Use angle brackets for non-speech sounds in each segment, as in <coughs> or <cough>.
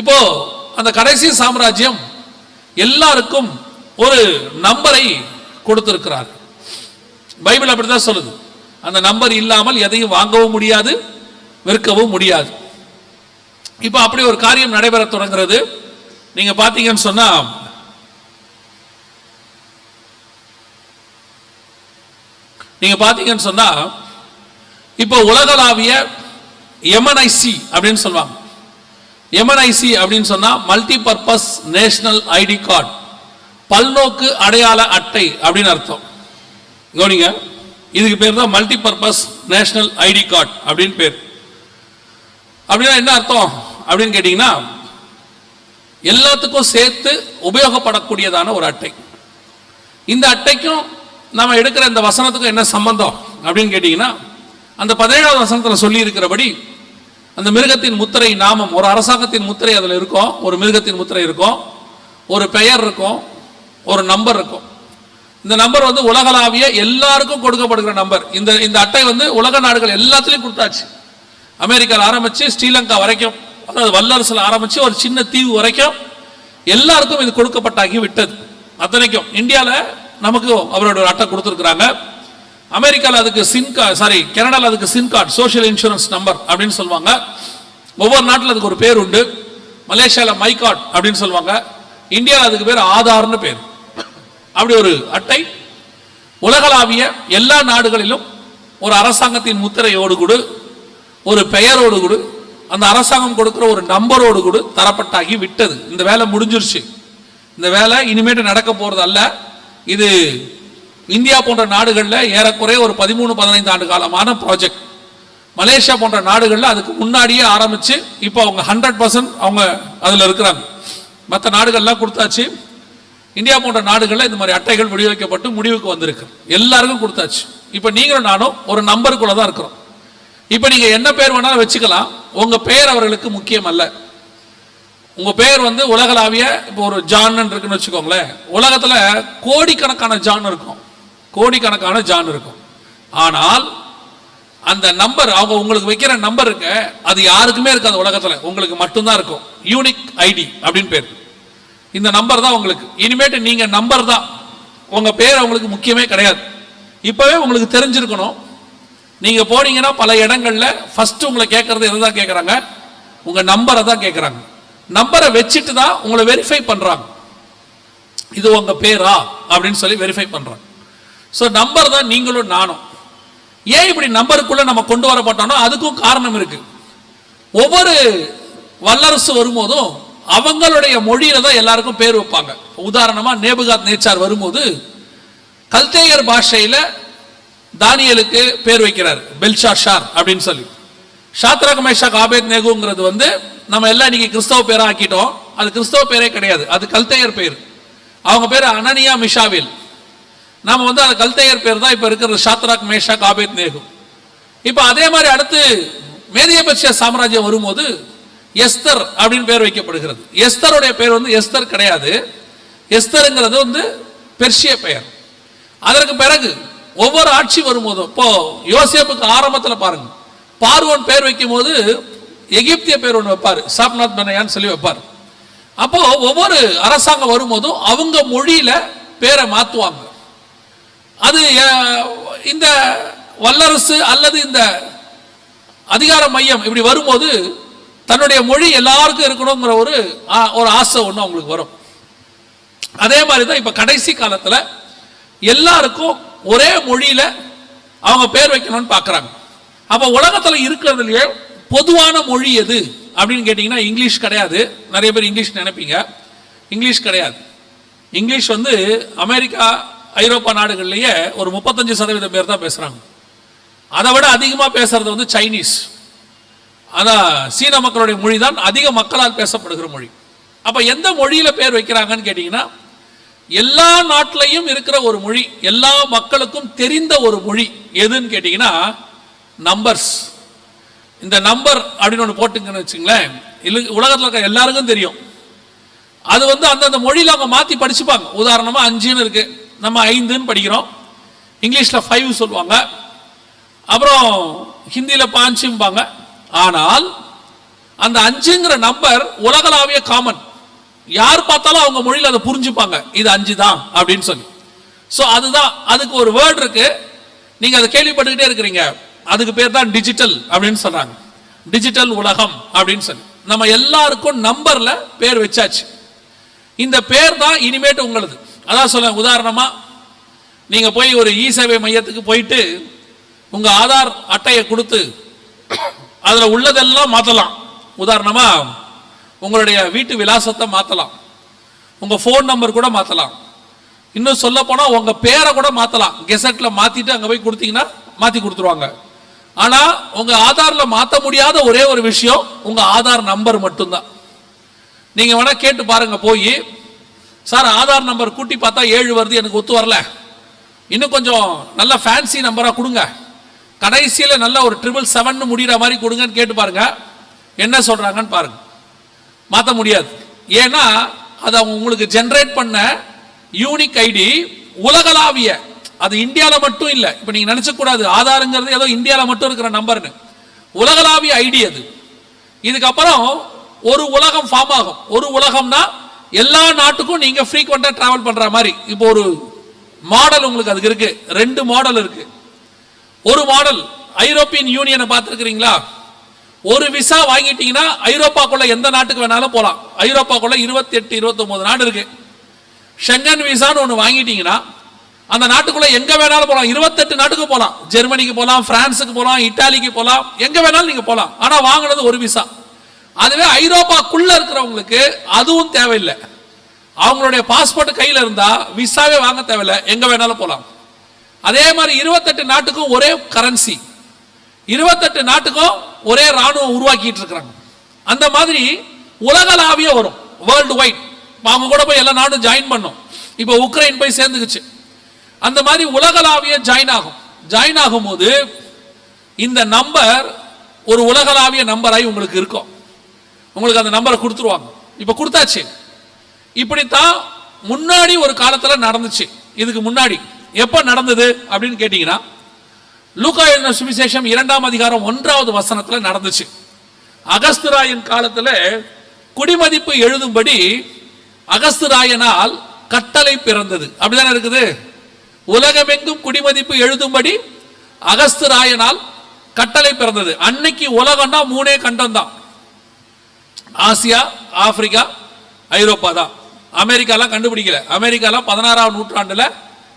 இப்போ அந்த கடைசி சாம்ராஜ்யம் எல்லாருக்கும் ஒரு நம்பரை கொடுத்திருக்கிறார். பைபிள் அப்படிதான் சொல்லுது. அந்த நம்பர் இல்லாமல் எதையும் வாங்கவும் முடியாது விற்கவும் முடியாது. இப்போ அப்படி ஒரு காரியம் நடைபெற தொடங்குறது. நீங்க பாத்தீங்கன்னு சொன்னா நீங்க பாத்தீங்கன்னு சொன்னா இப்போ உலகளாவிய எம்என்ஐசி அப்படின்னு சொல்லுவாங்க. எம்என்ஐசி அப்படின்னு சொன்னால் multi purpose national ID card பல்நோக்கு அடையாள அட்டை அப்படின்னு அர்த்தம். கவனிங்க. இதுக்கு பேர் தான் multi purpose national ID card அப்படின்னு பேர். அப்படின்னா என்ன அர்த்தம்? அப்படின்னு கேட்டிங்கன்னா எல்லாத்துக்கும் சேர்த்து உபயோகப்படக்கூடியதான ஒரு அட்டை. இந்த அட்டைக்கும் நம்ம எடுக்கிற இந்த வசனத்துக்கும் என்ன சம்பந்தம்? அப்படின்னு கேட்டிங்கன்னா அந்த பதினேழாவது வசனத்தில் சொல்லி இருக்கிறபடி அந்த மிருகத்தின் முத்திரை நாமம் ஒரு அரசாங்கத்தின் முத்திரை அதில் இருக்கும் ஒரு மிருகத்தின் முத்திரை இருக்கும் ஒரு பெயர் இருக்கும் ஒரு நம்பர் இருக்கும். இந்த நம்பர் வந்து உலகளாவிய எல்லாருக்கும் கொடுக்கப்படுகிற நம்பர் இந்த இந்த அட்டை வந்து உலக நாடுகள் எல்லாத்துலேயும் கொடுத்தாச்சு. அமெரிக்காவில் ஆரம்பித்து ஸ்ரீலங்கா வரைக்கும் அதாவது வல்லரசில் ஆரம்பித்து ஒரு சின்ன தீவு வரைக்கும் எல்லாருக்கும் இது கொடுக்கப்பட்டாகி விட்டது. அத்தனைக்கும். இந்தியாவில் நமக்கு அவரோட ஒரு அட்டை கொடுத்துருக்குறாங்க. அமெரிக்காவில் அதுக்கு சிம் கார்டு சாரி கனடாவில் அதுக்கு SIM card social insurance number அப்படின்னு சொல்லுவாங்க. ஒவ்வொரு நாட்டில் அதுக்கு ஒரு பேர் உண்டு. மலேசியாவில் மை கார்டு அப்படின்னு சொல்லுவாங்க. இந்தியாவில் அதுக்கு பேர் ஆதார்னு பேர். அப்படி ஒரு அட்டை. உலகளாவிய எல்லா நாடுகளிலும் ஒரு அரசாங்கத்தின் முத்திரையோடு கூட ஒரு பெயரோடு கூட அந்த அரசாங்கம் கொடுக்குற ஒரு நம்பரோடு கூட தரப்பட்டாகி விட்டது. இந்த வேலை முடிஞ்சிருச்சு. இந்த வேலை இனிமேட்டு நடக்க போகிறது அல்ல இது இந்தியா போன்ற நாடுகளில் ஏறக்குறைய ஒரு பதிமூணு பதினைந்து ஆண்டு காலமான ப்ராஜெக்ட் மலேசியா போன்ற நாடுகளில் அதுக்கு முன்னாடியே ஆரம்பித்து இப்போ அவங்க ஹண்ட்ரட் பர்சன்ட் அவங்க அதில் இருக்கிறாங்க. மற்ற நாடுகள்லாம் கொடுத்தாச்சு. இந்தியா போன்ற நாடுகளில் இந்த மாதிரி அட்டைகள் விநியோகிக்கப்பட்டு முடிவுக்கு வந்திருக்கு. எல்லாருக்கும் கொடுத்தாச்சு. இப்போ நீங்களும் நானும் ஒரு நம்பருக்குள்ள தான் இருக்கிறோம். இப்போ நீங்கள் என்ன பேர் வேணாலும் வச்சுக்கலாம். உங்கள் பெயர் அவர்களுக்கு முக்கியம் அல்ல. உங்கள் பெயர் வந்து உலகளாவிய இப்போ ஒரு ஜான் இருக்குன்னு வச்சுக்கோங்களேன். உலகத்தில் கோடிக்கணக்கான ஜான் இருக்கும். கோடிக்கணக்கான ஜான் இருக்கும். ஆனால் அந்த நம்பர் அவங்க உங்களுக்கு வைக்கிற நம்பர் இருக்க அது யாருக்குமே இருக்காது உலகத்தில். உங்களுக்கு மட்டும்தான் இருக்கும். யூனிக் ஐடி அப்படின்னு பேர். இந்த நம்பர் தான் உங்களுக்கு. இனிமேட்டு நீங்கள் நம்பர் தான். உங்கள் பேர் உங்களுக்கு முக்கியமே கிடையாது. இப்போவே உங்களுக்கு தெரிஞ்சிருக்கணும். நீங்கள் போனீங்கன்னா பல இடங்களில் ஃபஸ்ட்டு உங்களை கேட்குறது எது தான் கேட்குறாங்க உங்கள் நம்பரை தான் கேட்குறாங்க நம்பரை வச்சுட்டு தான் உங்களை வெரிஃபை பண்ணுறாங்க இது உங்கள் பேரா? அப்படின்னு சொல்லி வெரிஃபை பண்ணுறாங்க ஸோ நம்பர் தான் நீங்களும் நானும். ஏன் இப்படி நம்பருக்குள்ளே நம்ம கொண்டு வரப்பட்டோம்னா அதுக்கும் காரணம் இருக்குது ஒவ்வொரு வல்லரசு வரும்போதும் அவங்களுடைய மொழியில தான் எல்லாருக்கும் பேர் வைப்பாங்க. உதாரணமாக நேபுகாத் நேச்சார் வரும்போது கல்தேயர் பாஷையில் தானியலுக்கு பேர் வைக்கிறார் பெல்ஷா ஷார் அப்படின்னு சொல்லி. ஷாத்ராக் மேஷாக் ஆபேத் நேகுங்கிறது வந்து நம்ம எல்லாம் இன்னைக்கு கிறிஸ்தவ பேராக ஆக்கிட்டோம். அது கிறிஸ்தவ பேரே கிடையாது அது கல்தேயர் பேர். அவங்க பேர் அனனியா மிஷாவில். நாம் வந்து அந்த கல்தேயர் பேர் தான் இப்போ இருக்கிற ஷாத்ராக் மேஷா காபேத் நேகு. இப்போ அதே மாதிரி அடுத்து மேதியபட்ச சாம்ராஜ்யம் வரும்போது எஸ்தர் அப்படின்னு பேர் வைக்கப்படுகிறது. எஸ்தருடைய பேர் வந்து எஸ்தர் கிடையாது. எஸ்தருங்கிறது வந்து பெர்ஷிய பெயர். அதற்கு பிறகு ஒவ்வொரு ஆட்சி வரும்போதும் இப்போ யோசேப்புக்கு ஆரம்பத்தில் பாருங்க. பார்வோன் பேர் வைக்கும் போது எகிப்திய பேர் ஒன்று வைப்பார். சாப்நாத் பனையான்னு சொல்லி வைப்பார். அப்போ ஒவ்வொரு அரசாங்கம் வரும்போதும் அவங்க மொழியில பேரை மாற்றுவாங்க அது இந்த வல்லரசு அல்லது இந்த அதிகார மையம் இப்படி வரும்போது தன்னுடைய மொழி எல்லாருக்கும் இருக்கணுங்கிற ஒரு ஆ- ஒரு ஆசை ஒன்று அவங்களுக்கு வரும். அதே மாதிரி தான் இப்போ கடைசி காலத்தில் எல்லாருக்கும் ஒரே மொழியில் அவங்க பேர் வைக்கணும்னு பார்க்குறாங்க அப்போ உலகத்தில் இருக்கிறதுலையே பொதுவான மொழி எது அப்படின்னு கேட்டிங்கன்னா இங்கிலீஷ் கிடையாது. நிறைய பேர் இங்கிலீஷ் நினைப்பீங்க. இங்கிலீஷ் கிடையாது. இங்கிலீஷ் வந்து அமெரிக்கா ஐரோப்பா நாடுகள்லேயே ஒரு முப்பத்தஞ்சு சதவீதம் பேர் தான் பேசுகிறாங்க அதை விட அதிகமாக பேசுறது வந்து சைனீஸ். அதான் சீன மக்களுடைய மொழி தான் அதிக மக்களால் பேசப்படுகிற மொழி. அப்போ எந்த மொழியில் பேர் வைக்கிறாங்கன்னு கேட்டிங்கன்னா எல்லா நாட்டிலையும் இருக்கிற ஒரு மொழி எல்லா மக்களுக்கும் தெரிந்த ஒரு மொழி எதுன்னு கேட்டிங்கன்னா நம்பர்ஸ் இந்த நம்பர் அப்படின்னு ஒன்று போட்டுங்கன்னு வச்சுங்களேன் இல்லை உலகத்தில் இருக்கிற எல்லாருக்கும் தெரியும். அது வந்து அந்தந்த மொழியில் அவங்க மாற்றி படிச்சுப்பாங்க. உதாரணமாக அஞ்சுன்னு இருக்குது நம்ம ஐந்துன்னு படிக்கிறோம். இங்கிலீஷில் ஃபைவ் சொல்லுவாங்க. அப்புறம் ஹிந்தியில் பாஞ்சும்பாங்க. ஆனால் அந்த அஞ்சுங்கிற நம்பர் உலகளாவிய காமன் யார் பார்த்தாலும் அவங்க மொழியில் அதை புரிஞ்சுப்பாங்க. இது அஞ்சு தான் அப்படின்னு சொல்லி. ஸோ அதுதான். அதுக்கு ஒரு வேர்ட் இருக்கு. நீங்க அதை கேள்விப்பட்டுக்கிட்டே இருக்கிறீங்க. அதுக்கு பேர் தான் டிஜிட்டல் அப்படின்னு சொல்றாங்க. டிஜிட்டல் உலகம் அப்படின்னு சொல்லி. நம்ம எல்லாருக்கும் நம்பர்ல பேர் வச்சாச்சு. இந்த பேர் தான் இனிமேட்டு உங்களுது. அதான் சொல்ல உதாரணமா நீங்க போய் ஒரு இ சேவை மையத்துக்கு போயிட்டு உங்க ஆதார் அட்டையை கொடுத்து அதுல உள்ளதெல்லாம் மாத்தலாம். உதாரணமா உங்களுடைய வீட்டு விலாசத்தை மாத்தலாம். உங்க ஃபோன் நம்பர் கூட மாத்தலாம். இன்னும் சொல்ல போனா உங்க பேரை கூட மாத்தலாம். கெசட்ல மாத்திட்டு அங்க போய் கொடுத்தீங்கன்னா மாத்தி கொடுத்துருவாங்க. ஆனா உங்க ஆதார்ல மாத்த முடியாத ஒரே ஒரு விஷயம் உங்க ஆதார் நம்பர் மட்டும்தான். நீங்க வேணா கேட்டு பாருங்க போய் சார் ஆதார் நம்பர் கூட்டி பார்த்தா ஏழு வருது எனக்கு ஒத்து வரல. இன்னும் கொஞ்சம் நல்ல ஃபேன்சி நம்பராக கொடுங்க. கடைசியில் நல்ல ஒரு ட்ரிபிள் செவன் முடிகிற மாதிரி கொடுங்கன்னு கேட்டு பாருங்க. என்ன சொல்கிறாங்கன்னு பாருங்க. மாற்ற முடியாது. ஏன்னா அது அவங்க உங்களுக்கு ஜென்ரேட் பண்ண யூனிக் ஐடி உலகளாவிய அது இந்தியாவில் மட்டும் இல்லை. இப்போ நீங்கள் நினச்சக்கூடாது ஆதாருங்கிறது ஏதோ இந்தியாவில் மட்டும் இருக்கிற நம்பர்னு உலகளாவிய ஐடி அது. இதுக்கப்புறம் ஒரு உலகம் ஃபார்ம் ஆகும். ஒரு உலகம்னா எல்லா நாட்டுக்கும் நீங்கள் ஃப்ரீக்வெண்ட்டாக ட்ராவல் பண்ணுற மாதிரி. இப்போ ஒரு மாடல் உங்களுக்கு அதுக்கு இருக்கு. ரெண்டு மாடல் இருக்கு. ஒரு மாடல் ஐரோப்பியன் யூனியனை பார்த்துருக்கிறீங்களா? ஒரு விசா வாங்கிட்டீங்கன்னா ஐரோப்பாக்குள்ள எந்த நாட்டுக்கு வேணாலும் போகலாம் ஐரோப்பாக்குள்ள இருபத்தி எட்டு இருபத்தொம்போது நாடு இருக்கு. ஷெங்கன் விசான்னு ஒன்று வாங்கிட்டீங்கன்னா அந்த நாட்டுக்குள்ள எங்க வேணாலும் போகலாம் இருபத்தெட்டு நாட்டுக்கு போகலாம் ஜெர்மனிக்கு போகலாம் பிரான்ஸுக்கு போகலாம் இட்டாலிக்கு போகலாம் எங்க வேணாலும் நீங்க போகலாம் ஆனா வாங்கினது ஒரு விசா அதுவே ஐரோப்பாக்குள்ள இருக்கிறவங்களுக்கு அதுவும் தேவையில்லை. அவங்களுடைய பாஸ்போர்ட் கையில இருந்தா விசாவே வாங்க தேவையில்லை. எங்க வேணாலும் போகலாம் அதே மாதிரி இருபத்தெட்டு நாட்டுக்கும் ஒரே கரன்சி இருபத்தெட்டு நாட்டுக்கும் ஒரே ராணுவம் உருவாக்கிட்டு இருக்கிறாங்க. அந்த மாதிரி உலகளாவிய வரும். வேர்ல்டு வைட் அவங்க கூட போய் எல்லா நாடும் ஜாயின் பண்ணும். இப்போ உக்ரைன் போய் சேர்ந்துக்குச்சு. அந்த மாதிரி உலகளாவிய ஜாயின் ஆகும். ஜாயின் ஆகும்போது இந்த நம்பர் ஒரு உலகளாவிய நம்பராய் உங்களுக்கு இருக்கும். உங்களுக்கு அந்த நம்பரை கொடுத்துருவாங்க. இப்போ கொடுத்தாச்சு. இப்படித்தான் முன்னாடி ஒரு காலத்துல நடந்துச்சு. இதுக்கு முன்னாடி எப்போ நடந்தது அப்படின்னு கேட்டீங்கன்னா லூகா எழுதின சுவிசேஷம் இரண்டாம் அதிகாரம் ஒன்றாவது வசனத்துல நடந்துச்சு. அகஸ்துராயன் காலத்துல குடிமதிப்பு எழுதும்படி அகஸ்துராயனால் கட்டளை பிறந்தது. அப்படிதானே இருக்குது? உலகமெங்கும் குடிமதிப்பு எழுதும்படி அகஸ்துராயனால் கட்டளை பிறந்தது. அன்னைக்கு உலகம்னா மூணே கண்டம் தான். ஆசியா ஆப்பிரிக்கா ஐரோப்பா தான். அமெரிக்காலாம் கண்டுபிடிக்கல. அமெரிக்காலாம் பதினாறாம் நூற்றாண்டில்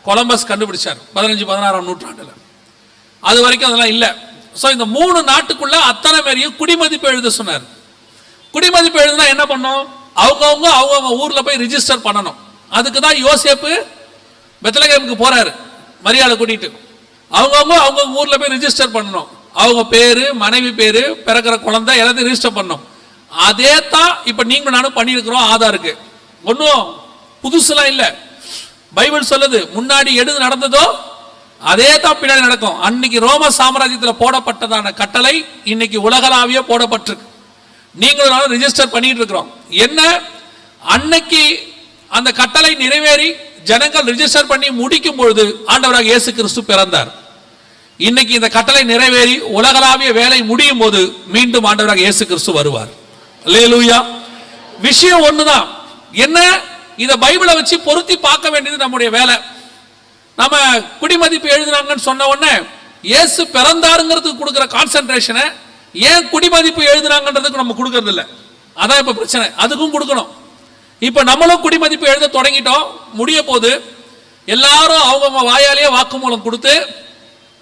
கொலம்பஸ் கண்டுபிடிச்சார். பதினஞ்சு பதினாறாம் நூற்றாண்டில். அது வரைக்கும் அதெல்லாம் இல்லை. ஸோ இந்த மூணு நாட்டுக்குள்ள அத்தனை பேரையும் குடிமதிப்பு எழுத சொன்னார். குடிமதிப்பு எழுதுனா என்ன பண்ணோம்? அவங்கவுங்க அவங்கவுங்க ஊரில் போய் ரிஜிஸ்டர் பண்ணணும். அதுக்கு தான் யோசேப்பு பெத்தலகேமுக்கு போகிறாரு மரியாதை கூட்டிட்டு. அவங்கவுங்க அவங்கவுங்க ஊரில் போய் ரிஜிஸ்டர் பண்ணணும். அவங்க பேர் மனைவி பேர் பிறக்கிற குழந்தை எல்லாத்தையும் ரிஜிஸ்டர் பண்ணணும். அதே தான் இப்ப நீங்களும் நானும் பண்ணியிருக்கிறோம் ஆதாருக்கு ஒன்றும் புதுசுலாம் இல்லை. பைபிள் சொல்லுது முன்னாடி எது நடந்ததோ அதே தான் பின்னாடி நடக்கும். அன்னைக்கு ரோம சாம்ராஜ்யத்தில் போடப்பட்டதான கட்டளை இன்னைக்கு உலகளாவிய போடப்பட்டிருக்கு. நீங்களும் நானும் ரிஜிஸ்டர் பண்ணிட்டு இருக்கிறோம். என்ன? அன்னைக்கு அந்த கட்டளை நிறைவேறி ஜனங்கள் ரிஜிஸ்டர் பண்ணி முடிக்கும் பொழுது ஆண்டவராக இயேசு கிறிஸ்து பிறந்தார். இன்னைக்கு இந்த கட்டளை நிறைவேறி உலகளாவிய வேலை முடியும் போது மீண்டும் ஆண்டவராக இயேசு கிறிஸ்து வருவார். லேலூயா விஷயம் ஒண்ணுதான். என்ன? இதை பைபிளை வச்சு பொருத்தி பார்க்க வேண்டியது நம்முடைய வேலை. நம்ம குடிமதிப்பு எழுதுனாங்கன்னு சொன்ன உடனே இயேசு பிறந்தாருங்கிறதுக்கு கொடுக்குற கான்சென்ட்ரேஷனை ஏன் குடிமதிப்பு எழுதுனாங்கன்றதுக்கு நம்ம கொடுக்கறது இல்லை. அதான் இப்போ பிரச்சனை. அதுக்கும் கொடுக்கணும். இப்போ நம்மளும் குடிமதிப்பு எழுத தொடங்கிட்டோம். முடிய போது எல்லாரும் அவங்கவுங்க வாயாலேயே வாக்குமூலம் கொடுத்து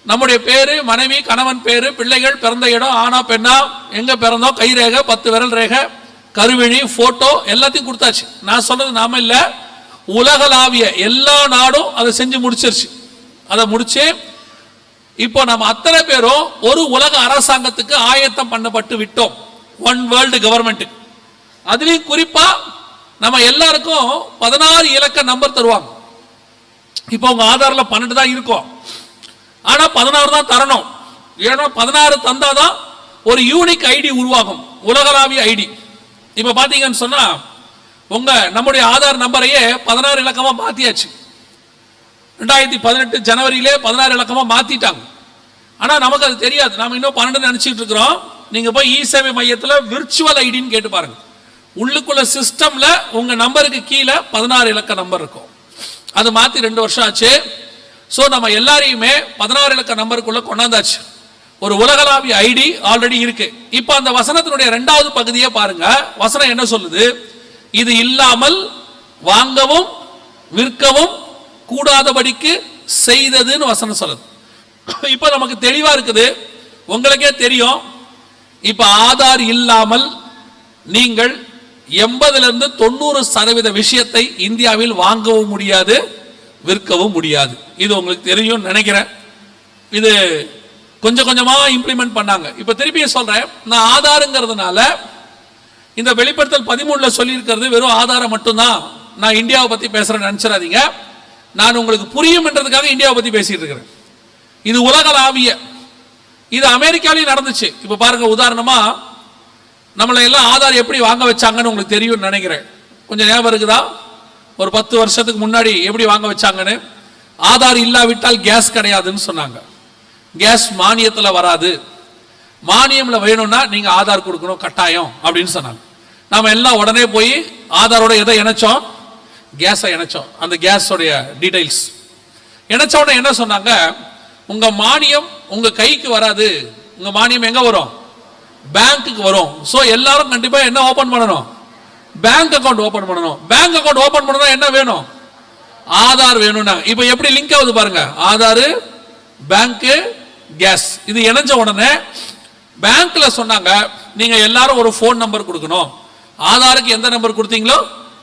நம்முடைய பேரு மனைவி கணவன் பேரு பிள்ளைகள் பிறந்த இடம் ஆனா பெண்ணா எங்க பிறந்தோம் கை ரேகை பத்து விரல் ரேகை கருவிழி போட்டோ எல்லாத்தையும் கொடுத்தாச்சு. நான் சொல்றது நாம இல்ல. உலகளாவிய எல்லா நாடும் அதை செஞ்சு முடிச்சிருச்சு. அதை முடிச்சு இப்போ நம்ம அத்தனை பேரும் ஒரு உலக அரசாங்கத்துக்கு ஆயத்தம் பண்ணப்பட்டு விட்டோம். ஒன் வேர்ல்டு கவர்மெண்ட் அதுலயும் குறிப்பா நம்ம எல்லாருக்கும் பதினாறு இலக்க நம்பர் தருவாங்க. இப்போ உங்க ஆதாரில் பன்னெண்டு தான் இருக்கும். ஆனா பதினாறு தான் தரணும். ஏன்னா பதினாறு தந்தாதான் ஒரு யூனிக் ஐடி உருவாகும். உலகளாவிய ஐடி இப்ப பாத்தீங்கன்னு சொன்னா உங்க நம்முடைய ஆதார் நம்பரையே பதினாறு இலக்கமா மாத்தியாச்சு. ரெண்டாயிரத்தி பதினெட்டு ஜனவரியிலே பதினாறு இலக்கமா மாத்திட்டாங்க. ஆனா நமக்கு அது தெரியாது. நாம இன்னும் பன்னெண்டு நினைச்சிட்டு இருக்கிறோம். நீங்க போய் இ சேவை மையத்துல விர்ச்சுவல் ஐடின்னு கேட்டு பாருங்க. உள்ளுக்குள்ள சிஸ்டம்ல உங்க நம்பருக்கு கீழே பதினாறு இலக்க நம்பர் இருக்கும். அது மாத்தி ரெண்டு வருஷம் ஆச்சு. ஸோ நம்ம எல்லாரையுமே பதினாறு இலக்க நம்பருக்குள்ள கொண்டாந்தாச்சு. ஒரு உலகளாவிய ஐடி ஆல்ரெடி இருக்கு. இப்போ அந்த வசனத்தினுடைய ரெண்டாவது பகுதியை பாருங்க. வசனம் என்ன சொல்லுது? இது இல்லாமல் வாங்கவும் விற்கவும் கூடாதபடிக்கு செய்ததுன்னு வசனம் சொல்லுது. இப்போ நமக்கு தெளிவாக இருக்குது. உங்களுக்கே தெரியும். இப்போ ஆதார் இல்லாமல் நீங்கள் எண்பதுலேருந்து தொண்ணூறு சதவீத விஷயத்தை இந்தியாவில் வாங்கவும் முடியாது. விற்கவும் முடியாது. இது உங்களுக்கு தெரியும் நினைக்கிறேன். இது கொஞ்சம் கொஞ்சமாக இம்ப்ளிமெண்ட் பண்ணாங்க. இப்போ திருப்பியும் சொல்கிறேன் நான் ஆதாருங்கிறதுனால இந்த வெளிப்படுத்தல் பதிமூணில் சொல்லியிருக்கிறது வெறும் ஆதாரம் மட்டும்தான். நான் இந்தியாவை பற்றி பேசுகிறேன்னு நினச்சிடாதீங்க. நான் உங்களுக்கு புரியும்ன்றதுக்காக இந்தியாவை பற்றி பேசிகிட்டு இருக்கிறேன். இது உலகளாவிய இது அமெரிக்காலையும் நடந்துச்சு. இப்போ பாருங்கள் உதாரணமாக நம்மளை எல்லாம் ஆதார் எப்படி வாங்க வச்சாங்கன்னு உங்களுக்கு தெரியும்னு நினைக்கிறேன். கொஞ்சம் ஞாபகம் இருக்குதா? ஒரு பத்து வருஷத்துக்கு முன்னாடி எப்படி வாங்க வச்சாங்கன்னு? ஆதார் இல்லாவிட்டால் கேஸ் கிடையாதுன்னு சொன்னாங்க. கேஸ் மானியத்தில் வராது. மானியமில் வேணும்னா நீங்கள் ஆதார் கொடுக்கணும் கட்டாயம் அப்படின்னு சொன்னாங்க. நாம் எல்லாம் உடனே போய் ஆதாரோட எதை இணைச்சோம்? கேஸை இணைச்சோம். அந்த கேஸோடைய டீட்டெயில்ஸ் இணைச்ச உடனே என்ன சொன்னாங்க? உங்கள் மானியம் உங்கள் கைக்கு வராது. உங்கள் மானியம் எங்கே வரும்? பேங்க்குக்கு வரும். ஸோ எல்லாரும் கண்டிப்பாக என்ன ஓப்பன் பண்ணணும்? பேங்க் அக்கௌண்ட் ஓபன் பண்ணணும். பேங்க் அக்கௌண்ட் ஓபன் பண்ணணும் என்ன வேணும்? ஆதார் வேணும்னா. இப்போ எப்படி லிங்க் ஆகுது பாருங்க. ஆதார் பேங்க் கேஸ் இது இணைஞ்ச உடனே பேங்க்ல சொன்னாங்க நீங்க எல்லாரும் ஒரு ஃபோன் நம்பர் கொடுக்கணும். ஆதாருக்கு எந்த நம்பர் கொடுத்தீங்களோ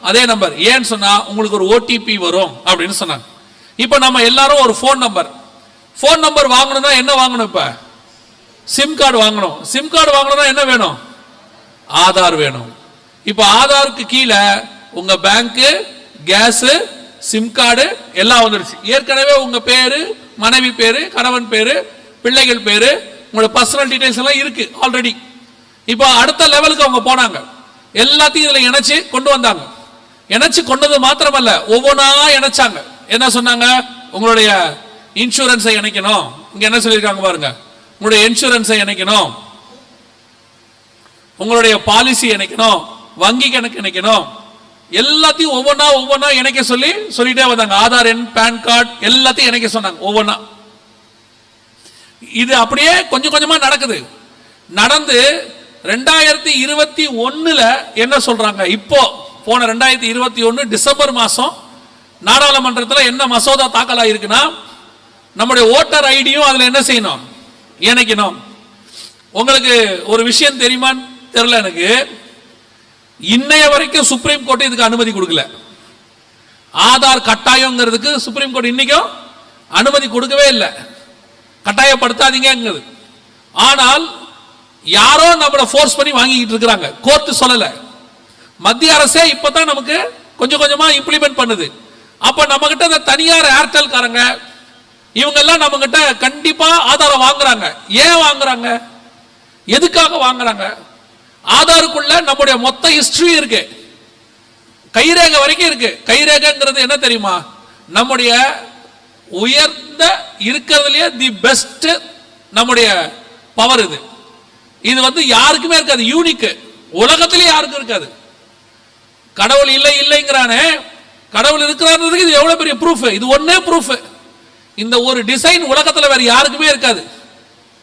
அதே நம்பர் ஏன்னு சொன்னா உங்களுக்கு ஒரு ஓடிபி வரும் அப்படின்னு சொன்னாங்க. இப்போ நம்ம எல்லாரும் ஒரு ஃபோன் நம்பர் ஃபோன் நம்பர் வாங்கணும்னா என்ன வாங்கணும் இப்ப? சிம் கார்டு வாங்கணும். சிம் கார்டு வாங்கணும்னா என்ன வேணும்? ஆதார் வேணும். இப்போ ஆதாருக்கு கீழே உங்க பேங்க்கு கேஸு சிம் கார்டு எல்லாம் வந்துருச்சு. ஏற்கனவே உங்க பேரு மனைவி பேரு கணவன் பேரு பிள்ளைகள் பேரு உங்களோட பர்சனல் டீடைல்ஸ் எல்லாம் இருக்கு ஆல்ரெடி இப்போ அடுத்த லெவலுக்கு அவங்க போனாங்க. எல்லாத்தையும் இதில் இணைச்சு கொண்டு வந்தாங்க. இணைச்சு கொண்டது மாத்திரமல்ல ஒவ்வொன்றா இணைச்சாங்க. என்ன சொன்னாங்க? உங்களுடைய இன்சூரன்ஸை இணைக்கணும். இங்க என்ன சொல்லியிருக்காங்க பாருங்க. உங்களுடைய இன்சூரன்ஸை இணைக்கணும். உங்களுடைய பாலிசி இணைக்கணும். வங்கி கணக்கு இணைக்கணும். எல்லாத்தையும் ஒவ்வொன்றா ஒவ்வொன்றா இணைக்க சொல்லி சொல்லிட்டே வந்தாங்க. ஆதார் எண் பேன் கார்டு எல்லாத்தையும் இணைக்க சொன்னாங்க ஒவ்வொன்றா இது அப்படியே கொஞ்சம் கொஞ்சமா நடக்குது. நடந்து ரெண்டாயிரத்தி இருபத்தி ஒன்றில் என்ன சொல்றாங்க? இப்போ போன ரெண்டாயிரத்தி இருபத்தி ஒன்னு டிசம்பர் மாசம் நாடாளுமன்றத்தில் என்ன மசோதா தாக்கல் ஆயிருக்குன்னா நம்முடைய ஓட்டர் ஐடியும் அதில் என்ன செய்யணும்? இணைக்கணும். உங்களுக்கு ஒரு விஷயம் தெரியுமான்னு தெரியல எனக்கு. இன்னைய வரைக்கும் சுப்ரீம் கோர்ட் இதுக்கு அனுமதி கொடுக்கல. ஆதார் கட்டாயங்கிறதுக்கு சுப்ரீம் கோர்ட் இன்னைக்கும் அனுமதி கொடுக்கவே இல்லை. கட்டாயப்படுத்தாதீங்கிறது ஆனால் யாரோ நம்மளை ஃபோர்ஸ் பண்ணி வாங்கிக்கிட்டு இருக்கிறாங்க. கோர்ட்டு சொல்லலை. மத்திய அரசே இப்போதான் நமக்கு கொஞ்சம் கொஞ்சமாக இம்ப்ளிமெண்ட் பண்ணுது. அப்போ நம்மக்கிட்ட இந்த தனியார் ஏர்டெல் காரங்க நம்மக்கிட்ட கண்டிப்பாக நம்ம ஆதாரம் வாங்குறாங்க. ஏன் வாங்குறாங்க? எதுக்காக வாங்குறாங்க? ஆதாருக்குள்ள நம்முடைய மொத்த ஹிஸ்டரி இருக்கு. கைரேகை வரைக்கும் இருக்கு. கைரேகைங்கிறது என்ன தெரியுமா? நம்முடைய உயர்ந்த இருக்கிறதுலயே தி பெஸ்ட் நம்முடைய பவர் இது. இது வந்து யாருக்குமே இருக்காது. யூனிக் உலகத்திலே யாருக்கும் இருக்காது. கடவுள் இல்லை இல்லைங்கிறானே. கடவுள் இருக்கிறான்றதுக்கு இது எவ்வளவு பெரிய ப்ரூஃப் இது ஒன்றே ப்ரூஃப் இந்த ஒரு டிசைன் உலகத்தில் வேற யாருக்குமே இருக்காது.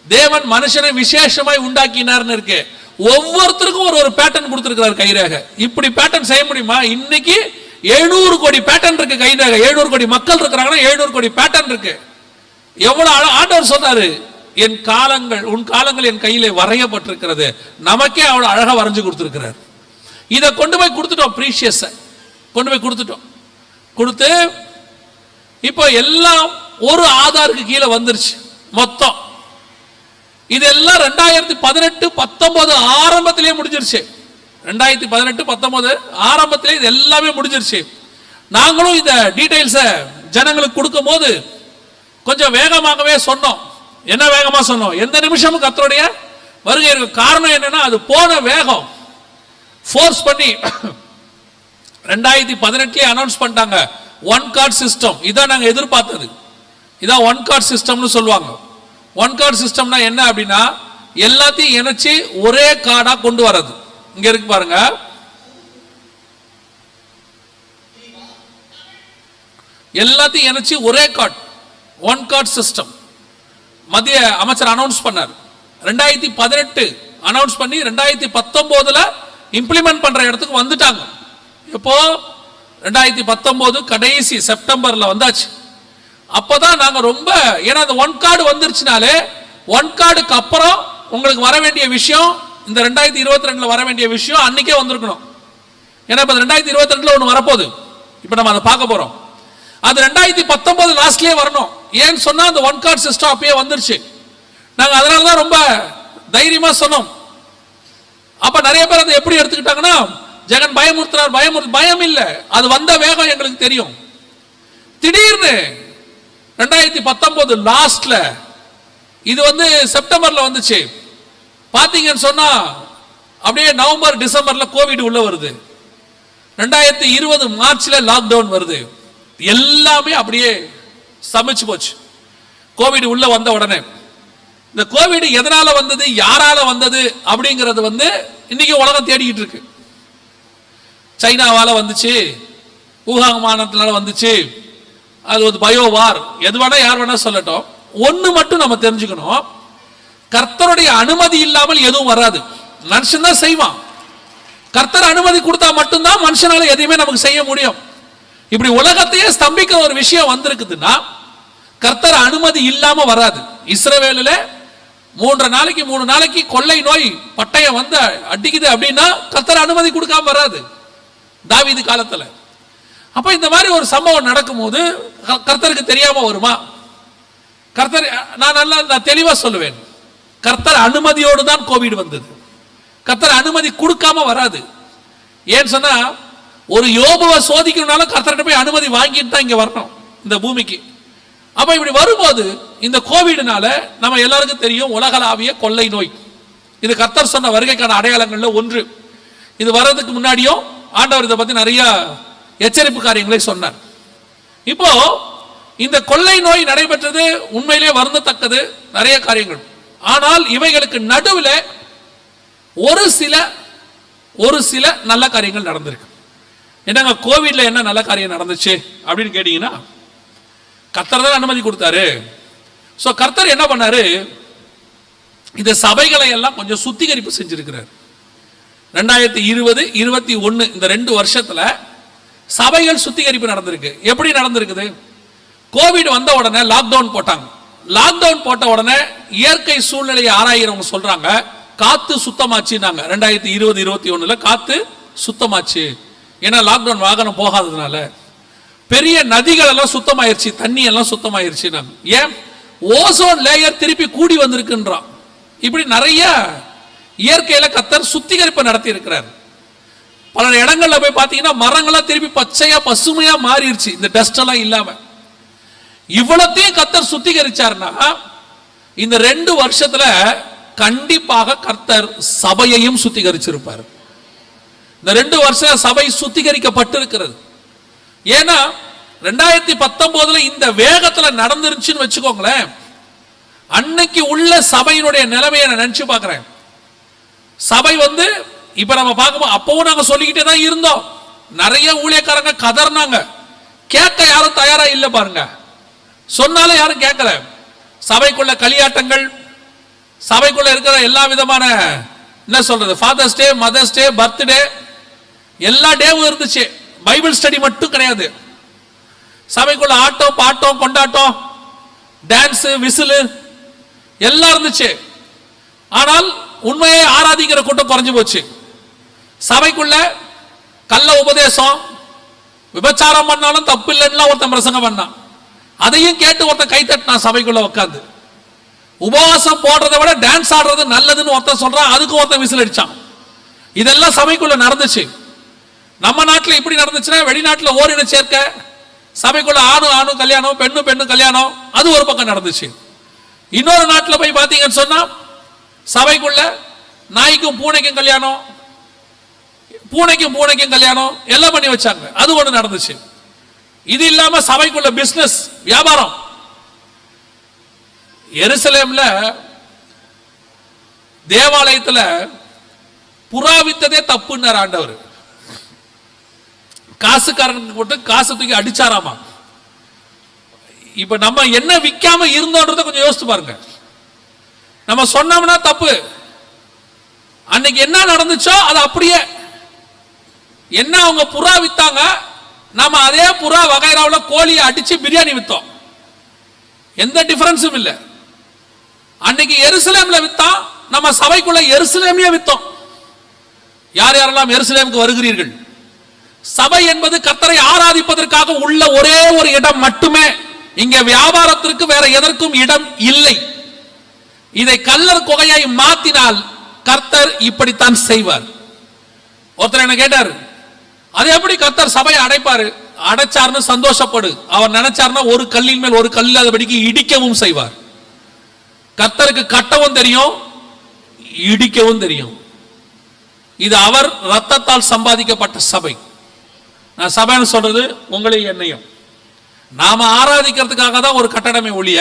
தேவன் மனுஷனை விசேஷமாய் உண்டாக்கினார்னு இருக்கு. ஒவ்வொருத்தருக்கும் ஒரு ஒரு பேட்டர்ன் கொடுத்துருக்கிறார் கைரேக. இப்படி பேட்டர்ன் செய்ய முடியுமா? இன்னைக்கு எழுநூறு கோடி பேட்டர்ன் இருக்கு கைரேக. எழுநூறு கோடி மக்கள் இருக்கிறாங்கன்னா எழுநூறு கோடி பேட்டர்ன் இருக்கு. எவ்வளவு ஆண்டவர் சொன்னாரு என் காலங்கள் உன் காலங்கள் என் கையிலே வரையப்பட்டிருக்கிறது. நமக்கே அவ்வளவு அழகா வரைஞ்சு கொடுத்துருக்கிறார். இதை கொண்டு போய் கொடுத்துட்டோம் ப்ரீஷியஸ கொண்டு போய் கொடுத்துட்டோம். கொடுத்து இப்போ எல்லாம் ஒரு ஆதாருக்கு கீழே வந்துருச்சு. மொத்தம். இதெல்லாம் ரெண்டாயிரத்தி பதினெட்டு பத்தொன்பது ஆரம்பத்திலேயே முடிஞ்சிருச்சு. ரெண்டாயிரத்தி பதினெட்டு பத்தொன்பது ஆரம்பத்திலே இது எல்லாமே முடிஞ்சிருச்சு. நாங்களும் இந்த டீட்டெயில்ஸை ஜனங்களுக்கு கொடுக்கும் போது கொஞ்சம் வேகமாகவே சொன்னோம். என்ன வேகமா சொன்னோம்? எந்த நிமிஷமும் கத்தருடைய வருகை இருக்கு காரணம் என்னன்னா அது போன வேகம். ஃபோர்ஸ் பண்ணி <coughs> ரெண்டாயிரத்தி பதினெட்டுலேயே அனௌன்ஸ் பண்ணிட்டாங்க. ஒன் கார்ட் சிஸ்டம் இதான் நாங்கள் எதிர்பார்த்தது. இதான் ஒன் கார்ட் சிஸ்டம்னு சொல்லுவாங்க. ஒன் கார்டு சிஸ்டம்னா என்ன அப்படின்னா எல்லாத்தையும் இணைச்சி ஒரே கார்டா கொண்டு வர்றது. இங்க இருக்கு பாருங்க. எல்லாத்தையும் இணைச்சி ஒரே கார்டு ஒன் கார்டு சிஸ்டம் மத்திய அமைச்சர் அனௌன்ஸ் பண்ணார். ரெண்டாயிரத்தி பதினெட்டு அனௌன்ஸ் பண்ணி ரெண்டாயிரத்தி பத்தொன்பதுல இம்ப்ளிமெண்ட் பண்ற இடத்துக்கு வந்துட்டாங்க. எப்போ? ரெண்டாயிரத்தி பத்தொன்பது கடைசி செப்டம்பர்ல வந்தாச்சு. அப்போதான் நாங்கள் ரொம்ப ஏன்னா அந்த ஒன் கார்டு வந்துருச்சுனாலே ஒன் கார்டுக்கு அப்புறம் உங்களுக்கு வர வேண்டிய விஷயம் இந்த ரெண்டாயிரத்தி இருபத்தி ரெண்டில் வர வேண்டிய விஷயம் அன்னைக்கே வந்திருக்கணும். ஏன்னா இப்போ ரெண்டாயிரத்தி இருபத்தி ரெண்டில் ஒன்று வரப்போகுது. இப்போ நம்ம அதை பார்க்க போகிறோம் அது ரெண்டாயிரத்தி பத்தொன்பது லாஸ்ட்லயே வரணும். ஏன்னு சொன்னால் அந்த ஒன் கார்டு சிஸ்டம் அப்பயே வந்துருச்சு. நாங்கள் அதனால தான் ரொம்ப தைரியமாக சொன்னோம். அப்போ நிறைய பேர் அதை எப்படி எடுத்துக்கிட்டாங்கன்னா ஜெகன் பயமுறுத்துறார் பயமுறு பயம் இல்லை அது வந்த வேகம் எங்களுக்கு தெரியும். திடீர்னு ரெண்டாயிரத்தி பத்தொன்பது லாஸ்ட்ல இது வந்து செப்டம்பர்ல வந்துச்சு. பாத்தீங்கன்னு சொன்னா அப்படியே நவம்பர் டிசம்பர்ல கோவிட் உள்ள வருது. ரெண்டாயிரத்தி இருபது மார்ச்ல லாக்டவுன் வருது. எல்லாமே அப்படியே சமைச்சு போச்சு. கோவிட் உள்ள வந்த உடனே. இந்த கோவிட் எதனால வந்தது யாரால வந்தது அப்படிங்கிறது வந்து இன்னைக்கு உலகம் தேடிக்கிட்டு இருக்கு. சைனாவால வந்துச்சு. ஊகாங் மாநிலத்தினால வந்துச்சு. அது ஒரு பயோ வார் எது வேணா யார் வேணா சொல்லட்டும். ஒன்று மட்டும் நம்ம தெரிஞ்சுக்கணும். கர்த்தருடைய அனுமதி இல்லாமல் எதுவும் வராது. மனுஷன் தான் செய்வான். கர்த்தர் அனுமதி கொடுத்தா மட்டும்தான் மனுஷனால எதையுமே நமக்கு செய்ய முடியும். இப்படி உலகத்தையே ஸ்தம்பிக்கிற ஒரு விஷயம் வந்திருக்குதுன்னா கர்த்தர் அனுமதி இல்லாம வராது. இஸ்ரவேலில் மூன்று நாளைக்கு மூணு நாளைக்கு கொள்ளை நோய் பட்டயம் வந்து அடிக்குது அப்படின்னா கர்த்தர் அனுமதி கொடுக்காம வராது. தாவிது காலத்துல. அப்போ இந்த மாதிரி ஒரு சம்பவம் நடக்கும்போது க- கர்த்தருக்கு தெரியாமல் வருமா? கர்த்தர் நான் நல்லா நான் தெளிவாக சொல்லுவேன். கர்த்தர் அனுமதியோடு தான் கோவிட் வந்தது. கர்த்தர் அனுமதி கொடுக்காம வராது. ஏன்னு சொன்னால் ஒரு யோபுவை சோதிக்கணும்னாலும் கர்த்தர்கிட்ட போய் அனுமதி வாங்கிட்டு தான் இங்கே வரணும் இந்த பூமிக்கு. அப்போ இப்படி வரும்போது இந்த கோவிட்னால நம்ம எல்லாருக்கும் தெரியும் உலகளாவிய கொள்ளை நோய். இது கர்த்தர் சொன்ன வருகைக்கான அடையாளங்களில் ஒன்று. இது வர்றதுக்கு முன்னாடியும் ஆண்டவர் இதை பற்றி நிறையா எச்சரிப்பு காரியங்களை சொன்னார். இப்போ இந்த கொள்ளை நோய் நடைபெற்றது உண்மையிலே வருந்தத்தக்கது நிறைய காரியங்கள். ஆனால் இவைகளுக்கு நடுவில் ஒரு சில ஒரு சில நல்ல காரியங்கள் நடந்திருக்கு. என்னங்க கோவிட்ல என்ன நல்ல காரியம் நடந்துச்சு அப்படின்னு கேட்டீங்கன்னா கர்த்தர் தான் அனுமதி கொடுத்தாரு. ஸோ கர்த்தர் என்ன பண்ணாரு? இந்த சபைகளை எல்லாம் கொஞ்சம் சுத்திகரிப்பு செஞ்சிருக்கிறார். ரெண்டாயிரத்தி இருபது இருபத்தி ஒன்று இந்த ரெண்டு வருஷத்தில் சபைகள் சுத்திகரிப்பு நடந்திருக்கு. எப்படி நடந்திருக்குது? கோவிட் வந்த உடனே லாக்டவுன் போட்டாங்க. லாக்டவுன் போட்ட உடனே இயற்கை சூழ்நிலையை ஆராயிறவங்க சொல்றாங்க காத்து சுத்தமாச்சுன்னாங்க. ரெண்டாயிரத்தி இருபது இருபத்தி ஒண்ணுல காத்து சுத்தமாச்சு. ஏன்னா லாக்டவுன் வாகனம் போகாததுனால. பெரிய நதிகள் எல்லாம் சுத்தமாயிருச்சு தண்ணி எல்லாம் சுத்தமாயிருச்சு ஏன்? ஓசோன் லேயர் திருப்பி கூடி வந்திருக்குன்றான். இப்படி நிறைய இயற்கையில கத்தர் சுத்திகரிப்பு நடத்தி இருக்கிறார் பல இடங்கள்ல போய் பார்த்தீங்கன்னா மரங்கள்லாம் திருப்பி பச்சையா பசுமையா மாறிடுச்சு. இந்த டஸ்ட் எல்லாம் இல்லாம. இவ்வளத்தையும் கத்தர் சுத்திகரிச்சார்னா இந்த ரெண்டு வருஷத்துல கண்டிப்பாக கர்த்தர் சபையையும் சுத்திகரிச்சிருப்பார். இந்த ரெண்டு வருஷம் சபை சுத்திகரிக்கப்பட்டிருக்கிறது. ஏன்னா ரெண்டாயிரத்தி பத்தொன்பதுல இந்த வேகத்துல நடந்துருச்சுன்னு வச்சுக்கோங்களேன். அன்னைக்கு உள்ள சபையினுடைய நிலைமையை நான் நினைச்சு பார்க்கிறேன் சபை வந்து இப்ப நம்ம பார்க்கும்போது அப்பவும் நாங்க சொல்லிக்கிட்டே தான் இருந்தோம். நிறைய ஊழியக்காரங்க கதர்னாங்க. கேட்க யாரும் தயாரா இல்லை பாருங்க. சொன்னாலும் யாரும் கேட்கல. சபைக்குள்ள களியாட்டங்கள் சபைக்குள்ள இருக்கிற எல்லா விதமான என்ன சொல்றது father's day mother's day birthday எல்லா டேவும் இருந்துச்சு. பைபிள் ஸ்டடி மட்டும் கிடையாது. சபைக்குள்ள ஆட்டம் பாட்டம் கொண்டாட்டம் டான்ஸ் விசிலு எல்லாம் இருந்துச்சு. ஆனால் உண்மையை ஆராதிக்கிற கூட்டம் குறைஞ்சு போச்சு. சபைக்குள்ள கள்ள உபதேசம் விபச்சாரம் பண்ணாலும் தப்பு இல்லைன்னா ஒருத்தன் பிரசங்கம் பண்ணான். அதையும் கேட்டு ஒருத்தன் கை தட்டினான் சபைக்குள்ள உட்காந்து உபவாசம் போடுறதை விட டான்ஸ் ஆடுறது நல்லதுன்னு ஒருத்தன் சொல்றான் அதுக்கு ஒருத்தன் விசில் அடிச்சான். இதெல்லாம் சபைக்குள்ள நடந்துச்சு. நம்ம நாட்டில் இப்படி நடந்துச்சுன்னா வெளிநாட்டில் ஓரின சேர்க்க சபைக்குள்ள ஆணும் ஆணும் கல்யாணம் பெண்ணும் பெண்ணும் கல்யாணம் அது ஒரு பக்கம் நடந்துச்சு. இன்னொரு நாட்டில் போய் பார்த்தீங்கன்னு சொன்னால் சபைக்குள்ள நாய்க்கும் பூனைக்கும் கல்யாணம் பூனைக்கும் பூனைக்கும் கல்யாணம் எல்லாம் பண்ணி வச்சாங்க. அது ஒண்ணு நடந்துச்சு. இது இல்லாம சபைக்குள்ள பிசினஸ் வியாபாரம். எருசலேம்ல தேவாலயத்துல புறா வித்ததே தப்புன்னார் ஆண்டவர். காசுக்காரனுக்கு போட்டு காசு தூக்கி அடிச்சாராமா? இப்ப நம்ம என்ன விக்காம இருந்தோன்றத கொஞ்சம் யோசிச்சு பாருங்க. நம்ம சொன்னோம்னா தப்பு. அன்னைக்கு என்ன நடந்துச்சோ அது அப்படியே என்ன அவங்க புறா வித்தாங்க? நாம அதே புறா வகைராவில் கோழியை அடிச்சு பிரியாணி வித்தோம். எந்த டிஃபரன்ஸும் இல்லை. அன்னைக்கு எருசலேம்ல வித்தோம் நம்ம சபைக்குள்ள எருசலேமையே வித்தோம். யார் யாரெல்லாம் எருசலேமுக்கு வருகிறீர்கள்? சபை என்பது கர்த்தரை ஆராதிப்பதற்காக உள்ள ஒரே ஒரு இடம் மட்டுமே. இங்க வியாபாரத்திற்கு வேற எதற்கும் இடம் இல்லை. இதை கல்லர் குகையை மாத்தினால் கர்த்தர் இப்படித்தான் செய்வார். ஒருத்தர் என்ன கேட்டார்? அது எப்படி கர்த்தர் சபையை அடைப்பாரு? அடைச்சார்னு சந்தோஷப்படு. அவர் நினைச்சார்னா ஒரு கல்லின் மேல் ஒரு கல் இல்லாதபடிக்கு இடிக்கவும் செய்வார். கத்தருக்கு கட்டவும் தெரியும் இடிக்கவும் தெரியும். இது அவர் ரத்தத்தால் சம்பாதிக்கப்பட்ட சபை. நான் சபைன்னு சொல்றது உங்களையும் என்னையும். நாம ஆராதிக்கிறதுக்காக தான் ஒரு கட்டடமே ஒழிய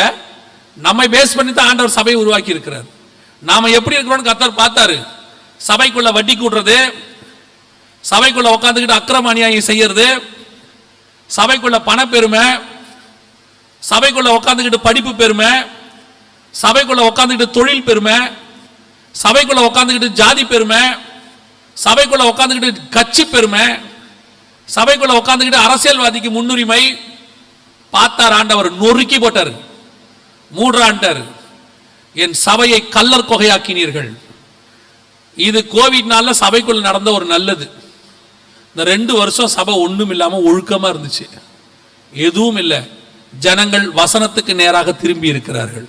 நம்மை பேஸ் பண்ணி தான் ஆண்டவர் சபையை உருவாக்கி இருக்கிறார் நாம எப்படி இருக்கிறோம்னு கத்தர் பார்த்தாரு. சபைக்குள்ள வட்டி கூடுறது சபைக்குள்ள உட்காந்துக்கிட்டு அக்கிரம அநியாயம் செய்யறது சபைக்குள்ள பணப்பெருமை சபைக்குள்ள உட்காந்துக்கிட்டு படிப்பு பெருமை சபைக்குள்ள உட்காந்துக்கிட்டு தொழில் பெருமை சபைக்குள்ள உட்காந்துக்கிட்டு ஜாதி பெருமை சபைக்குள்ள உட்காந்துக்கிட்டு கட்சி பெருமை சபைக்குள்ள உட்காந்துக்கிட்டு அரசியல்வாதிக்கு முன்னுரிமை பார்த்தார் ஆண்டவர். நொறுக்கி போட்டார். மூன்றாண்டார் என் சபையை கல்லர் கொகையாக்கினீர்கள். இது கோவிட்னால சபைக்குள்ள நடந்த ஒரு நல்லது. இந்த ரெண்டு வருஷம் சபை ஒன்றும் இல்லாமல் ஒழுக்கமாக இருந்துச்சு. எதுவும் இல்லை. ஜனங்கள் வசனத்துக்கு நேராக திரும்பி இருக்கிறார்கள்.